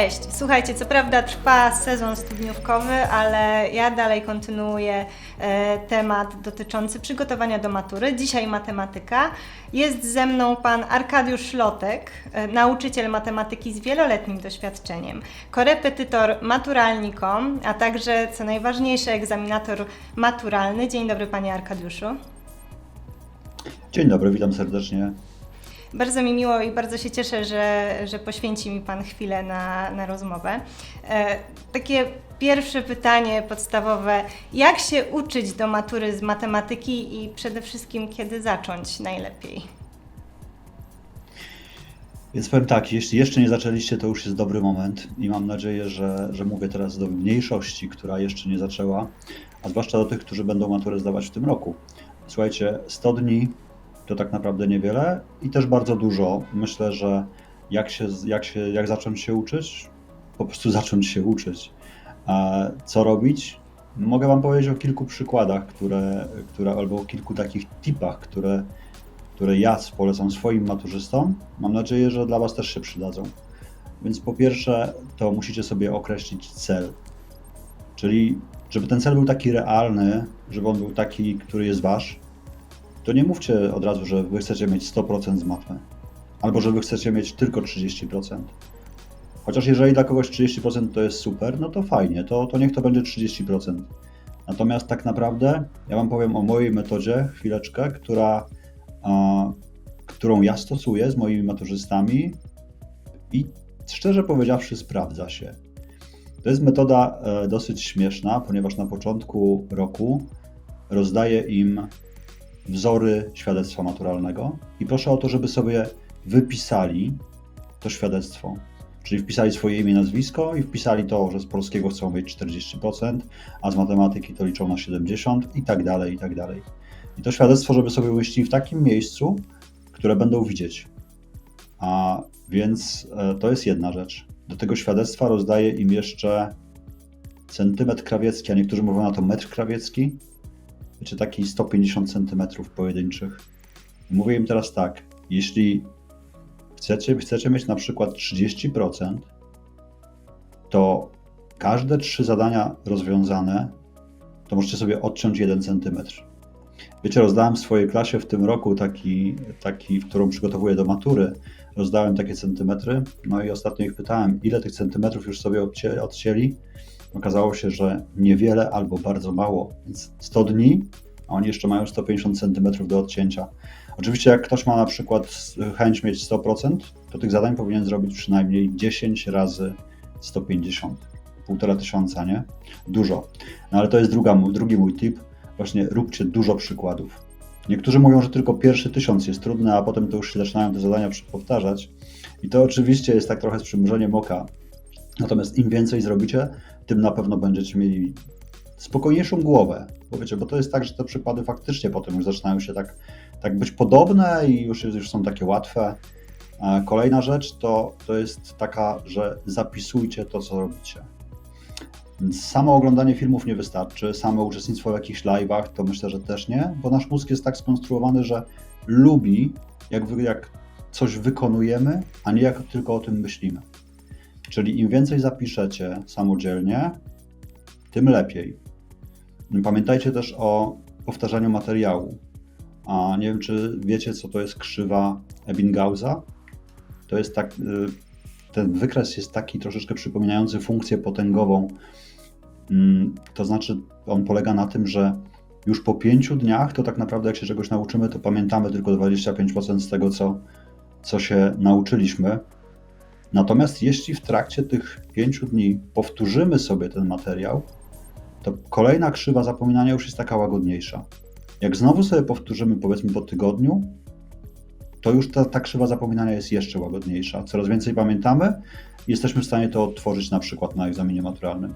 Cześć. Słuchajcie, co prawda trwa sezon studniówkowy, ale ja dalej kontynuuję e, temat dotyczący przygotowania do matury. Dzisiaj matematyka. Jest ze mną pan Arkadiusz Szlotek, e, nauczyciel matematyki z wieloletnim doświadczeniem, korepetytor maturalnikom, a także, co najważniejsze, egzaminator maturalny. Dzień dobry, panie Arkadiuszu. Dzień dobry, witam serdecznie. Bardzo mi miło i bardzo się cieszę, że, że poświęci mi Pan chwilę na, na rozmowę. E, takie pierwsze pytanie podstawowe. Jak się uczyć do matury z matematyki i przede wszystkim kiedy zacząć najlepiej? Więc powiem tak, jeśli jeszcze nie zaczęliście, to już jest dobry moment i mam nadzieję, że, że mówię teraz do mniejszości, która jeszcze nie zaczęła, a zwłaszcza do tych, którzy będą maturę zdawać w tym roku. Słuchajcie, 100 dni to tak naprawdę niewiele i też bardzo dużo. Myślę, że jak, się, jak, się, jak zacząć się uczyć? Po prostu zacząć się uczyć. A co robić? Mogę Wam powiedzieć o kilku przykładach, które, które albo o kilku takich tipach, które, które ja polecam swoim maturzystom. Mam nadzieję, że dla Was też się przydadzą. Więc po pierwsze, to musicie sobie określić cel. Czyli, żeby ten cel był taki realny, żeby on był taki, który jest Wasz, to nie mówcie od razu, że Wy chcecie mieć 100% z matmy. Albo że Wy chcecie mieć tylko 30%. Chociaż jeżeli dla kogoś 30% to jest super, no to fajnie, to, to niech to będzie 30%. Natomiast tak naprawdę ja Wam powiem o mojej metodzie, chwileczkę, która, a, którą ja stosuję z moimi maturzystami i szczerze powiedziawszy sprawdza się. To jest metoda e, dosyć śmieszna, ponieważ na początku roku rozdaję im wzory świadectwa maturalnego i proszę o to, żeby sobie wypisali to świadectwo. Czyli wpisali swoje imię, nazwisko i wpisali to, że z polskiego chcą mieć 40%, a z matematyki to liczą na 70% i tak dalej, i tak dalej. I to świadectwo, żeby sobie umieścili w takim miejscu, które będą widzieć. A więc e, to jest jedna rzecz. Do tego świadectwa rozdaję im jeszcze centymetr krawiecki, a niektórzy mówią na to metr krawiecki, wiecie, taki 150 centymetrów pojedynczych. Mówię im teraz tak, jeśli chcecie, chcecie mieć na przykład 30%, to każde trzy zadania rozwiązane, to możecie sobie odciąć 1 centymetr. Wiecie, rozdałem w swojej klasie w tym roku taki, taki, którą przygotowuję do matury, rozdałem takie centymetry, no i ostatnio ich pytałem, ile tych centymetrów już sobie odcię, odcięli. Okazało się, że niewiele albo bardzo mało, więc 100 dni, a oni jeszcze mają 150 centymetrów do odcięcia. Oczywiście jak ktoś ma na przykład chęć mieć 100%, to tych zadań powinien zrobić przynajmniej 10 razy 150, półtora tysiąca, nie? Dużo. No ale to jest druga, drugi mój tip, właśnie róbcie dużo przykładów. Niektórzy mówią, że tylko pierwszy tysiąc jest trudny, a potem to już się zaczynają te zadania powtarzać. I to oczywiście jest tak trochę z przymrużeniem oka. Natomiast im więcej zrobicie, tym na pewno będziecie mieli spokojniejszą głowę. Bo wiecie, bo to jest tak, że te przykłady faktycznie potem już zaczynają się tak, tak być podobne i już, już są takie łatwe. Kolejna rzecz to, to jest taka, że zapisujcie to, co robicie. Samo oglądanie filmów nie wystarczy, samo uczestnictwo w jakichś live'ach to myślę, że też nie, bo nasz mózg jest tak skonstruowany, że lubi, jak, jak coś wykonujemy, a nie jak tylko o tym myślimy. Czyli im więcej zapiszecie samodzielnie, tym lepiej. Pamiętajcie też o powtarzaniu materiału. A nie wiem, czy wiecie, co to jest krzywa Ebbingausa. To jest tak, y, ten wykres jest taki troszeczkę przypominający funkcję potęgową. Mm, To znaczy, on polega na tym, że już po pięciu dniach, to tak naprawdę jak się czegoś nauczymy, to pamiętamy tylko 25% z tego, co, co się nauczyliśmy. Natomiast jeśli w trakcie tych pięciu dni powtórzymy sobie ten materiał, to kolejna krzywa zapominania już jest taka łagodniejsza. Jak znowu sobie powtórzymy, powiedzmy po tygodniu, to już ta, ta krzywa zapominania jest jeszcze łagodniejsza. Coraz więcej pamiętamy jesteśmy w stanie to odtworzyć na przykład na egzaminie maturalnym.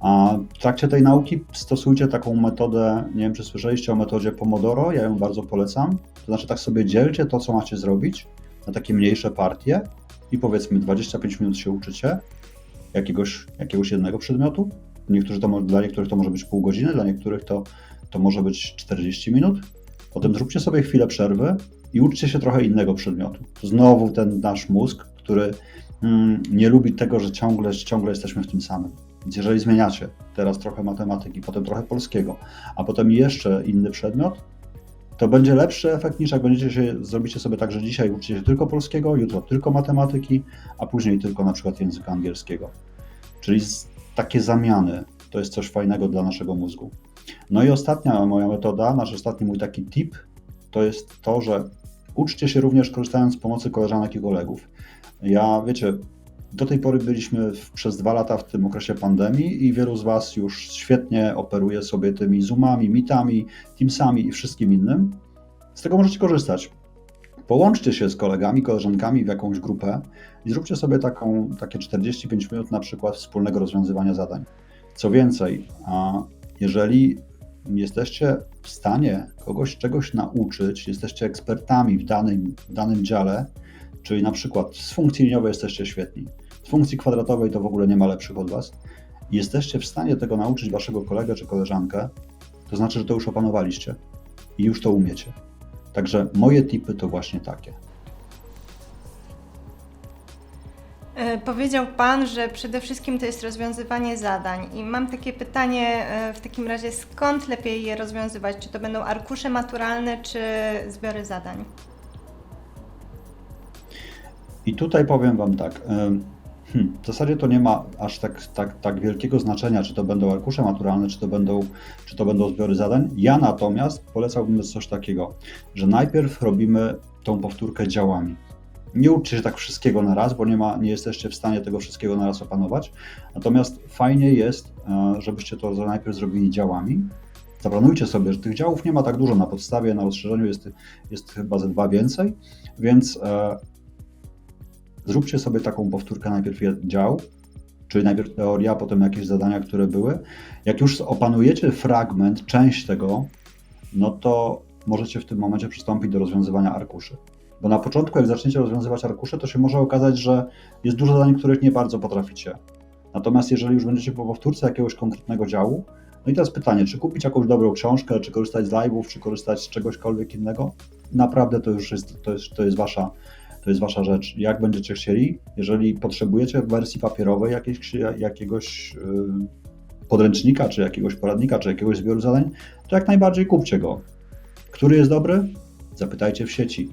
A w trakcie tej nauki stosujcie taką metodę, nie wiem czy słyszeliście o metodzie Pomodoro, ja ją bardzo polecam. To znaczy tak sobie dzielcie to, co macie zrobić na takie mniejsze partie i powiedzmy 25 minut się uczycie jakiegoś, jakiegoś jednego przedmiotu. Niektórzy to, dla niektórych to może być pół godziny, dla niektórych to, to może być 40 minut. Potem zróbcie sobie chwilę przerwy i uczcie się trochę innego przedmiotu. Znowu ten nasz mózg, który mm, nie lubi tego, że ciągle, ciągle jesteśmy w tym samym. Więc jeżeli zmieniacie teraz trochę matematyki, potem trochę polskiego, a potem jeszcze inny przedmiot, to będzie lepszy efekt niż jak będziecie się, zrobicie sobie tak, że dzisiaj uczycie się tylko polskiego, jutro tylko matematyki, a później tylko na przykład języka angielskiego. Czyli takie zamiany to jest coś fajnego dla naszego mózgu. No i ostatnia moja metoda, nasz ostatni mój taki tip, to jest to, że uczcie się również korzystając z pomocy koleżanek i kolegów. Ja, wiecie, do tej pory byliśmy w, przez dwa lata w tym okresie pandemii i wielu z Was już świetnie operuje sobie tymi Zoomami, Meetami, Teamsami i wszystkim innym. Z tego możecie korzystać. Połączcie się z kolegami, koleżankami w jakąś grupę i zróbcie sobie taką, takie 45 minut na przykład wspólnego rozwiązywania zadań. Co więcej, a jeżeli jesteście w stanie kogoś czegoś nauczyć, jesteście ekspertami w danym, w danym dziale, czyli na przykład z funkcji liniowej jesteście świetni, funkcji kwadratowej to w ogóle nie ma lepszych od Was, jesteście w stanie tego nauczyć Waszego kolegę czy koleżankę, to znaczy, że to już opanowaliście i już to umiecie. Także moje tipy to właśnie takie. E, Powiedział Pan, że przede wszystkim to jest rozwiązywanie zadań. I mam takie pytanie e, w takim razie, skąd lepiej je rozwiązywać? Czy to będą arkusze maturalne, czy zbiory zadań? I tutaj powiem Wam tak. em, Hmm, w zasadzie to nie ma aż tak, tak, tak wielkiego znaczenia, czy to będą arkusze maturalne, czy to będą, czy to będą zbiory zadań. Ja natomiast polecałbym coś takiego, że najpierw robimy tą powtórkę działami. Nie uczcie się tak wszystkiego na raz, bo nie, ma, nie jesteście w stanie tego wszystkiego na raz opanować. Natomiast fajnie jest, e, żebyście to najpierw zrobili działami. Zaplanujcie sobie, że tych działów nie ma tak dużo na podstawie, na rozszerzeniu jest, jest chyba ze dwa więcej, więc e, zróbcie sobie taką powtórkę najpierw dział, czyli najpierw teoria, potem jakieś zadania, które były. Jak już opanujecie fragment, część tego, no to możecie w tym momencie przystąpić do rozwiązywania arkuszy. Bo na początku, jak zaczniecie rozwiązywać arkusze, to się może okazać, że jest dużo zadań, których nie bardzo potraficie. Natomiast jeżeli już będziecie po powtórce jakiegoś konkretnego działu, no i teraz pytanie, czy kupić jakąś dobrą książkę, czy korzystać z live'ów, czy korzystać z czegośkolwiek innego, naprawdę to już jest, to jest, to jest wasza to jest wasza rzecz. Jak będziecie chcieli, jeżeli potrzebujecie w wersji papierowej jakiejś, jakiegoś yy, podręcznika, czy jakiegoś poradnika, czy jakiegoś zbioru zadań, to jak najbardziej kupcie go. Który jest dobry? Zapytajcie w sieci.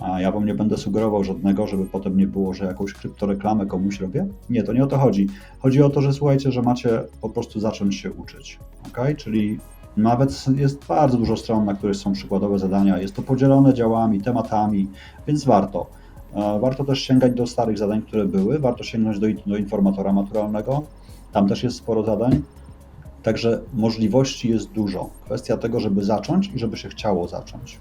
A ja wam nie będę sugerował żadnego, żeby potem nie było, że jakąś kryptoreklamę komuś robię. Nie, to nie o to chodzi. Chodzi o to, że słuchajcie, że macie po prostu zacząć się uczyć. ok? Czyli nawet jest bardzo dużo stron, na których są przykładowe zadania. Jest to podzielone działami, tematami, więc warto. Warto też sięgać do starych zadań, które były. Warto sięgnąć do, do informatora maturalnego. Tam też jest sporo zadań. Także możliwości jest dużo. Kwestia tego, żeby zacząć i żeby się chciało zacząć.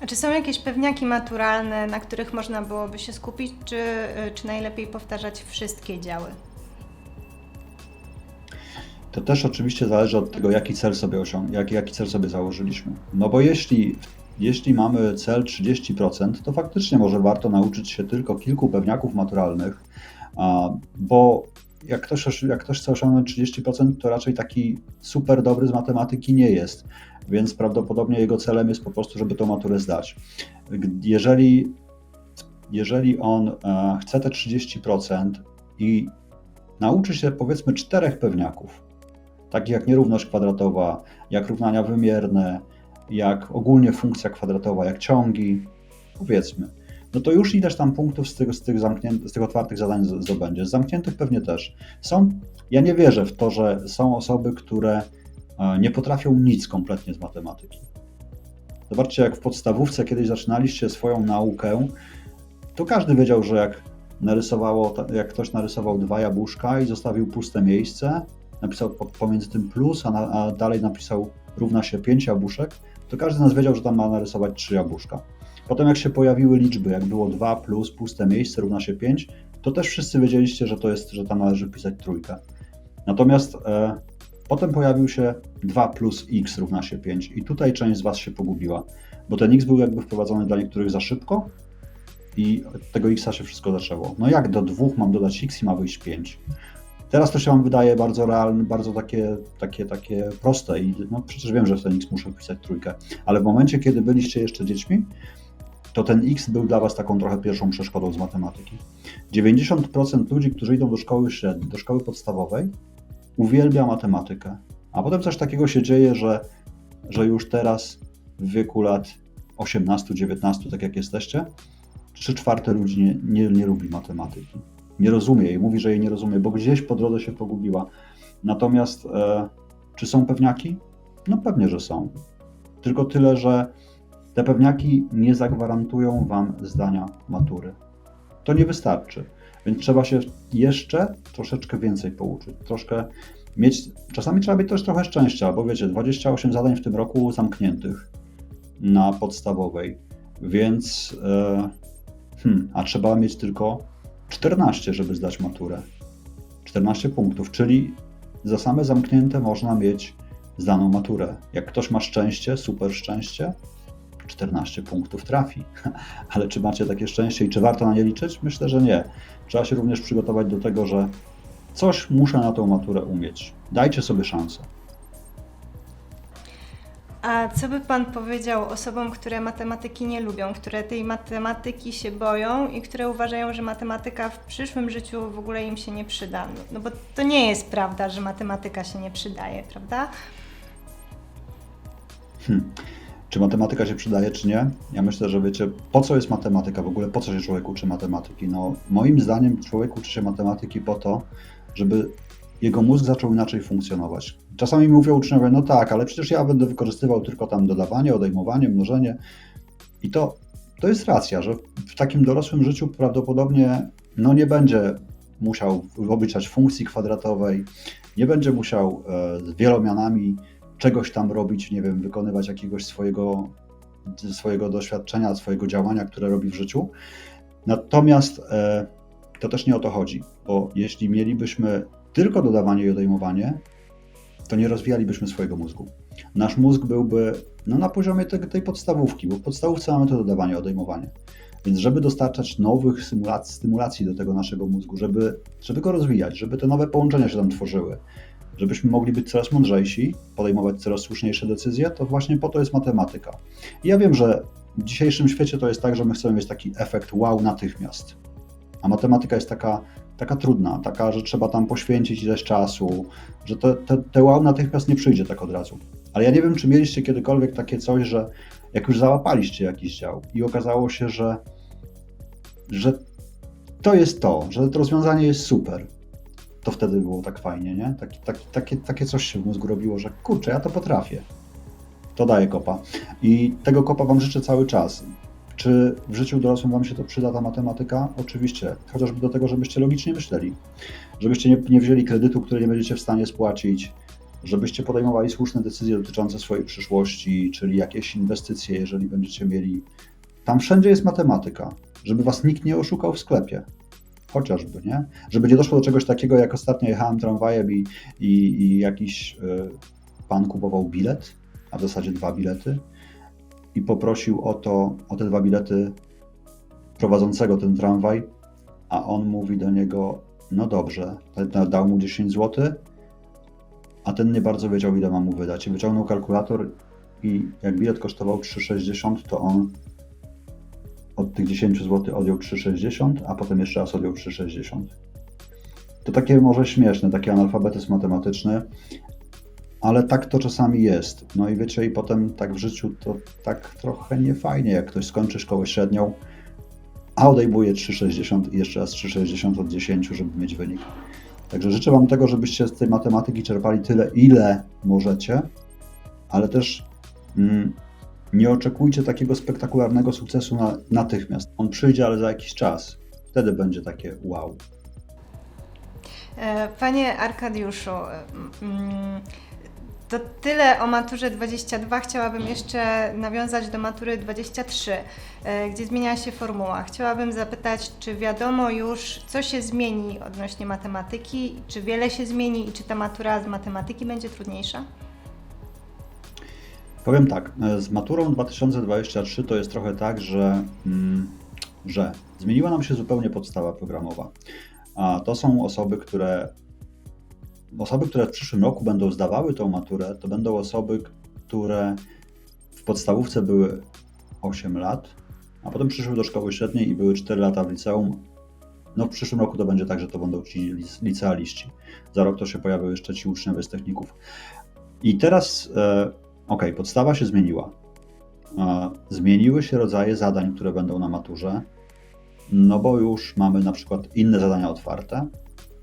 A czy są jakieś pewniaki maturalne, na których można byłoby się skupić, czy, y, czy najlepiej powtarzać wszystkie działy? To też oczywiście zależy od tego, jaki cel sobie osiąg- jaki, jaki cel sobie założyliśmy. No bo jeśli, jeśli mamy cel 30%, to faktycznie może warto nauczyć się tylko kilku pewniaków maturalnych, bo jak ktoś, jak ktoś chce osiągnąć 30%, to raczej taki super dobry z matematyki nie jest, więc prawdopodobnie jego celem jest po prostu, żeby tą maturę zdać. Jeżeli, jeżeli on e, chce te 30% i nauczy się powiedzmy czterech pewniaków, takich jak nierówność kwadratowa, jak równania wymierne, jak ogólnie funkcja kwadratowa, jak ciągi, powiedzmy, no to już ileś tam punktów z tych, z tych, z tych otwartych zadań z- zdobędzie. Z zamkniętych pewnie też. Są, ja nie wierzę w to, że są osoby, które e, nie potrafią nic kompletnie z matematyki. Zobaczcie, jak w podstawówce kiedyś zaczynaliście swoją naukę, to każdy wiedział, że jak narysowało, jak ktoś narysował dwa jabłuszka i zostawił puste miejsce, napisał po- pomiędzy tym plus, a, na, a dalej napisał równa się 5 jabłuszek, to każdy z nas wiedział, że tam ma narysować 3 jabłuszka. Potem jak się pojawiły liczby, jak było 2 plus puste miejsce równa się 5, to też wszyscy wiedzieliście, że to jest, że tam należy pisać trójkę. Natomiast e, potem pojawił się 2 plus x równa się 5 i tutaj część z Was się pogubiła, bo ten x był jakby wprowadzony dla niektórych za szybko i od tego xa się wszystko zaczęło. No jak do dwóch mam dodać x i ma wyjść 5? Teraz to się Wam wydaje bardzo realne, bardzo takie, takie, takie proste i no przecież wiem, że w ten x muszę wpisać trójkę, ale w momencie, kiedy byliście jeszcze dziećmi, to ten X był dla Was taką trochę pierwszą przeszkodą z matematyki. 90% ludzi, którzy idą do szkoły średniej, do szkoły podstawowej, uwielbia matematykę. A potem coś takiego się dzieje, że, że już teraz w wieku lat 18-19, tak jak jesteście, 3 czwarte ludzi nie, nie, nie lubi matematyki. Nie rozumie jej, mówi, że jej nie rozumie, bo gdzieś po drodze się pogubiła. Natomiast e, czy są pewniaki? No pewnie, że są. Tylko tyle, że te pewniaki nie zagwarantują Wam zdania matury. To nie wystarczy. Więc trzeba się jeszcze troszeczkę więcej pouczyć. Troszkę mieć. Czasami trzeba mieć też trochę szczęścia, bo wiecie, 28 zadań w tym roku zamkniętych na podstawowej. Więc. E, hmm, a trzeba mieć tylko 14, żeby zdać maturę. 14 punktów, czyli za same zamknięte można mieć zdaną maturę. Jak ktoś ma szczęście, super szczęście, 14 punktów trafi. Ale czy macie takie szczęście i czy warto na nie liczyć? Myślę, że nie. Trzeba się również przygotować do tego, że coś muszę na tą maturę umieć. Dajcie sobie szansę. A co by Pan powiedział osobom, które matematyki nie lubią, które tej matematyki się boją i które uważają, że matematyka w przyszłym życiu w ogóle im się nie przyda? No, bo to nie jest prawda, że matematyka się nie przydaje, prawda? Hmm. Czy matematyka się przydaje, czy nie? Ja myślę, że wiecie, po co jest matematyka w ogóle, po co się człowiek uczy matematyki? No, moim zdaniem człowiek uczy się matematyki po to, żeby jego mózg zaczął inaczej funkcjonować. Czasami mówią uczniowie, no tak, ale przecież ja będę wykorzystywał tylko tam dodawanie, odejmowanie, mnożenie. I to, to jest racja, że w takim dorosłym życiu prawdopodobnie no, nie będzie musiał obliczać funkcji kwadratowej, nie będzie musiał e, z wielomianami czegoś tam robić, nie wiem, wykonywać jakiegoś swojego, swojego doświadczenia, swojego działania, które robi w życiu. Natomiast e, to też nie o to chodzi, bo jeśli mielibyśmy tylko dodawanie i odejmowanie, to nie rozwijalibyśmy swojego mózgu. Nasz mózg byłby no, na poziomie tej, tej podstawówki, bo w podstawówce mamy to dodawanie, odejmowanie. Więc żeby dostarczać nowych stymulacji, do tego naszego mózgu, żeby, żeby go rozwijać, żeby te nowe połączenia się tam tworzyły, żebyśmy mogli być coraz mądrzejsi, podejmować coraz słuszniejsze decyzje, to właśnie po to jest matematyka. I ja wiem, że w dzisiejszym świecie to jest tak, że my chcemy mieć taki efekt wow natychmiast. A matematyka jest taka, taka trudna, taka, że trzeba tam poświęcić ileś czasu, że te, te, te wow natychmiast nie przyjdzie tak od razu. Ale ja nie wiem, czy mieliście kiedykolwiek takie coś, że jak już załapaliście jakiś dział i okazało się, że, że to jest to, że to rozwiązanie jest super, to wtedy było tak fajnie, nie? Taki, taki, takie, takie coś się w mózgu robiło, że kurczę, ja to potrafię. To daje kopa. I tego kopa Wam życzę cały czas. Czy w życiu dorosłym Wam się to przyda ta matematyka? Oczywiście. Chociażby do tego, żebyście logicznie myśleli. Żebyście nie, nie wzięli kredytu, który nie będziecie w stanie spłacić. Żebyście podejmowali słuszne decyzje dotyczące swojej przyszłości, czyli jakieś inwestycje, jeżeli będziecie mieli. Tam wszędzie jest matematyka. Żeby Was nikt nie oszukał w sklepie chociażby, nie? Żeby nie doszło do czegoś takiego, jak ostatnio jechałem tramwajem i, i, i jakiś y, pan kupował bilet, a w zasadzie dwa bilety i poprosił o to, o te dwa bilety prowadzącego ten tramwaj, a on mówi do niego, no dobrze, dał mu 10 zł, a ten nie bardzo wiedział, ile ma mu wydać. Wyciągnął kalkulator i jak bilet kosztował 3,60, to on od tych 10 zł odjął 3,60, a potem jeszcze raz odjął 3,60. To takie może śmieszne, taki analfabetyzm matematyczny, ale tak to czasami jest. No i wiecie, i potem tak w życiu to tak trochę niefajnie, jak ktoś skończy szkołę średnią, a odejmuje 3,60 i jeszcze raz 3,60 od 10, żeby mieć wynik. Także życzę Wam tego, żebyście z tej matematyki czerpali tyle, ile możecie, ale też mm, nie oczekujcie takiego spektakularnego sukcesu na, natychmiast. On przyjdzie, ale za jakiś czas. Wtedy będzie takie wow. E, Panie Arkadiuszu, mm, to tyle o maturze 22. Chciałabym jeszcze nawiązać do matury 23, e, gdzie zmienia się formuła. Chciałabym zapytać, czy wiadomo już, co się zmieni odnośnie matematyki, czy wiele się zmieni i czy ta matura z matematyki będzie trudniejsza? Powiem tak, e, z maturą 2023 to jest trochę tak, że, mm, że zmieniła nam się zupełnie podstawa programowa. A to są osoby, które osoby, które w przyszłym roku będą zdawały tą maturę, to będą osoby, które w podstawówce były 8 lat, a potem przyszły do szkoły średniej i były 4 lata w liceum. No w przyszłym roku to będzie tak, że to będą ci lic- licealiści. Za rok to się pojawią jeszcze ci uczniowie z techników. I teraz, e, okej, podstawa się zmieniła. E, zmieniły się rodzaje zadań, które będą na maturze, no bo już mamy na przykład inne zadania otwarte,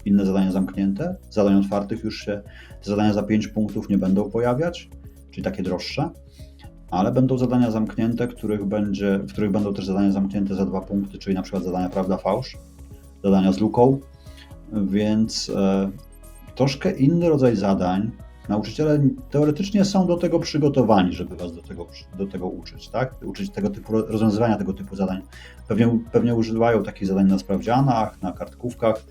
inne zadania zamknięte. Zadań otwartych już się zadania za 5 punktów nie będą pojawiać, czyli takie droższe, ale będą zadania zamknięte, których będzie, w których będą też zadania zamknięte za 2 punkty, czyli na przykład zadania prawda fałsz, zadania z luką, więc e, troszkę inny rodzaj zadań. Nauczyciele teoretycznie są do tego przygotowani, żeby was do tego, do tego uczyć, tak? Uczyć tego typu rozwiązywania tego typu zadań. Pewnie, pewnie używają takich zadań na sprawdzianach, na kartkówkach.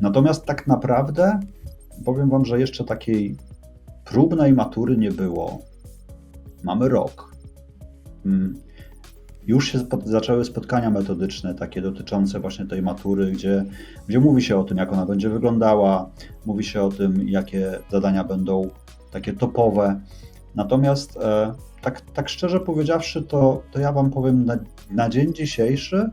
Natomiast tak naprawdę powiem wam, że jeszcze takiej próbnej matury nie było. Mamy rok. Mm. Już się zaczęły spotkania metodyczne, takie dotyczące właśnie tej matury, gdzie, gdzie mówi się o tym, jak ona będzie wyglądała, mówi się o tym, jakie zadania będą takie topowe. Natomiast e, tak, tak szczerze powiedziawszy, to, to ja Wam powiem, na, na dzień dzisiejszy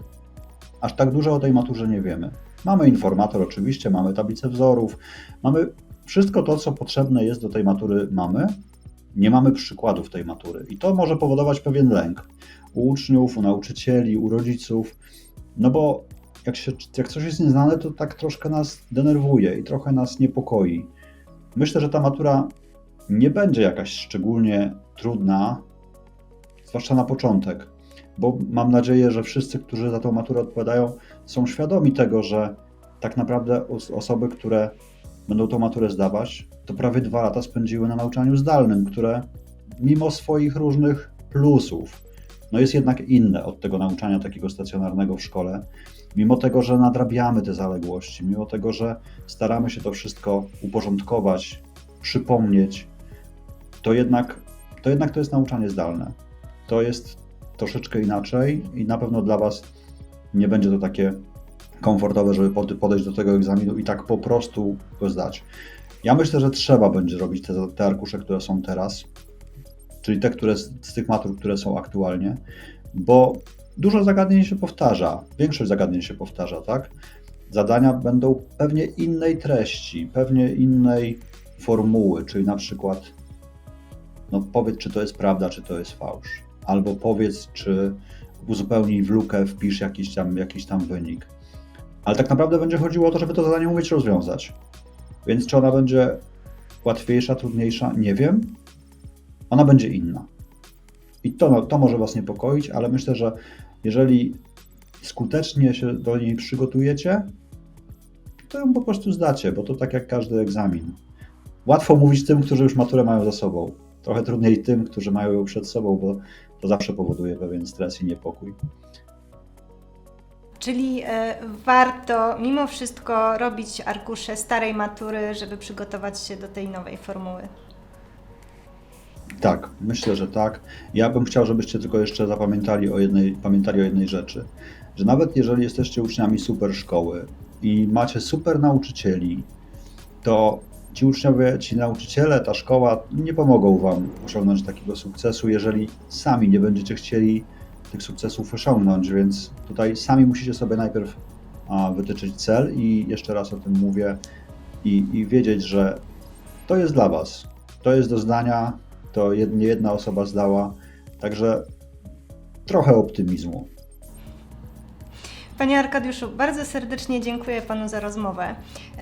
aż tak dużo o tej maturze nie wiemy. Mamy informator oczywiście, mamy tablicę wzorów, mamy wszystko to, co potrzebne jest do tej matury, mamy. Nie mamy przykładów tej matury i to może powodować pewien lęk u uczniów, u nauczycieli, u rodziców, no bo jak, się, jak coś jest nieznane, to tak troszkę nas denerwuje i trochę nas niepokoi. Myślę, że ta matura nie będzie jakaś szczególnie trudna, zwłaszcza na początek, bo mam nadzieję, że wszyscy, którzy za tą maturę odpowiadają, są świadomi tego, że tak naprawdę os- osoby, które będą tą maturę zdawać, to prawie dwa lata spędziły na nauczaniu zdalnym, które mimo swoich różnych plusów, no jest jednak inne od tego nauczania takiego stacjonarnego w szkole. Mimo tego, że nadrabiamy te zaległości, mimo tego, że staramy się to wszystko uporządkować, przypomnieć, to jednak to, jednak to jest nauczanie zdalne. To jest troszeczkę inaczej i na pewno dla Was nie będzie to takie komfortowe, żeby pod- podejść do tego egzaminu i tak po prostu go zdać. Ja myślę, że trzeba będzie robić te, te arkusze, które są teraz, czyli te, które z, z tych matur, które są aktualnie, bo dużo zagadnień się powtarza, większość zagadnień się powtarza, tak? Zadania będą pewnie innej treści, pewnie innej formuły, czyli na przykład no powiedz, czy to jest prawda, czy to jest fałsz. Albo powiedz, czy uzupełnij w lukę, wpisz jakiś tam, jakiś tam wynik. Ale tak naprawdę będzie chodziło o to, żeby to zadanie umieć rozwiązać. Więc czy ona będzie łatwiejsza, trudniejsza, nie wiem. Ona będzie inna. I to, to może Was niepokoić, ale myślę, że jeżeli skutecznie się do niej przygotujecie, to ją po prostu zdacie, bo to tak jak każdy egzamin. Łatwo mówić tym, którzy już maturę mają za sobą. Trochę trudniej tym, którzy mają ją przed sobą, bo to zawsze powoduje pewien stres i niepokój. Czyli e, warto mimo wszystko robić arkusze starej matury, żeby przygotować się do tej nowej formuły. Tak, myślę, że tak. Ja bym chciał, żebyście tylko jeszcze zapamiętali o jednej, pamiętali o jednej rzeczy, że nawet jeżeli jesteście uczniami super szkoły i macie super nauczycieli, to ci uczniowie, ci nauczyciele, ta szkoła nie pomogą wam osiągnąć takiego sukcesu, jeżeli sami nie będziecie chcieli tych sukcesów osiągnąć, więc tutaj sami musicie sobie najpierw wytyczyć cel i jeszcze raz o tym mówię i, i wiedzieć, że to jest dla was. To jest do zdania, to nie jedna osoba zdała, także trochę optymizmu. Panie Arkadiuszu, bardzo serdecznie dziękuję Panu za rozmowę.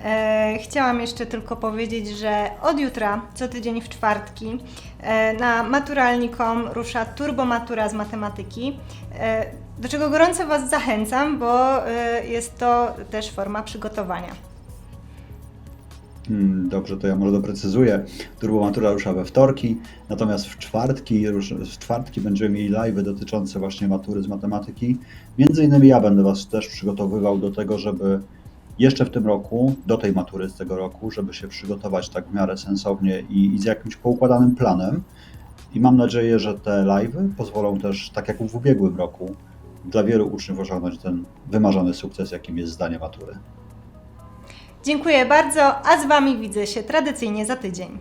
E, chciałam jeszcze tylko powiedzieć, że od jutra, co tydzień w czwartki, e, na maturalni.com rusza turbomatura z matematyki, e, do czego gorąco Was zachęcam, bo jest to też forma przygotowania. Hmm, Dobrze, to ja może doprecyzuję. Turbomatura rusza we wtorki, natomiast w czwartki, w czwartki będziemy mieli live dotyczące właśnie matury z matematyki. Między innymi ja będę Was też przygotowywał do tego, żeby jeszcze w tym roku, do tej matury z tego roku, żeby się przygotować tak w miarę sensownie i, i z jakimś poukładanym planem. I mam nadzieję, że te live pozwolą też, tak jak w ubiegłym roku, dla wielu uczniów osiągnąć ten wymarzony sukces, jakim jest zdanie matury. Dziękuję bardzo, a z Wami widzę się tradycyjnie za tydzień.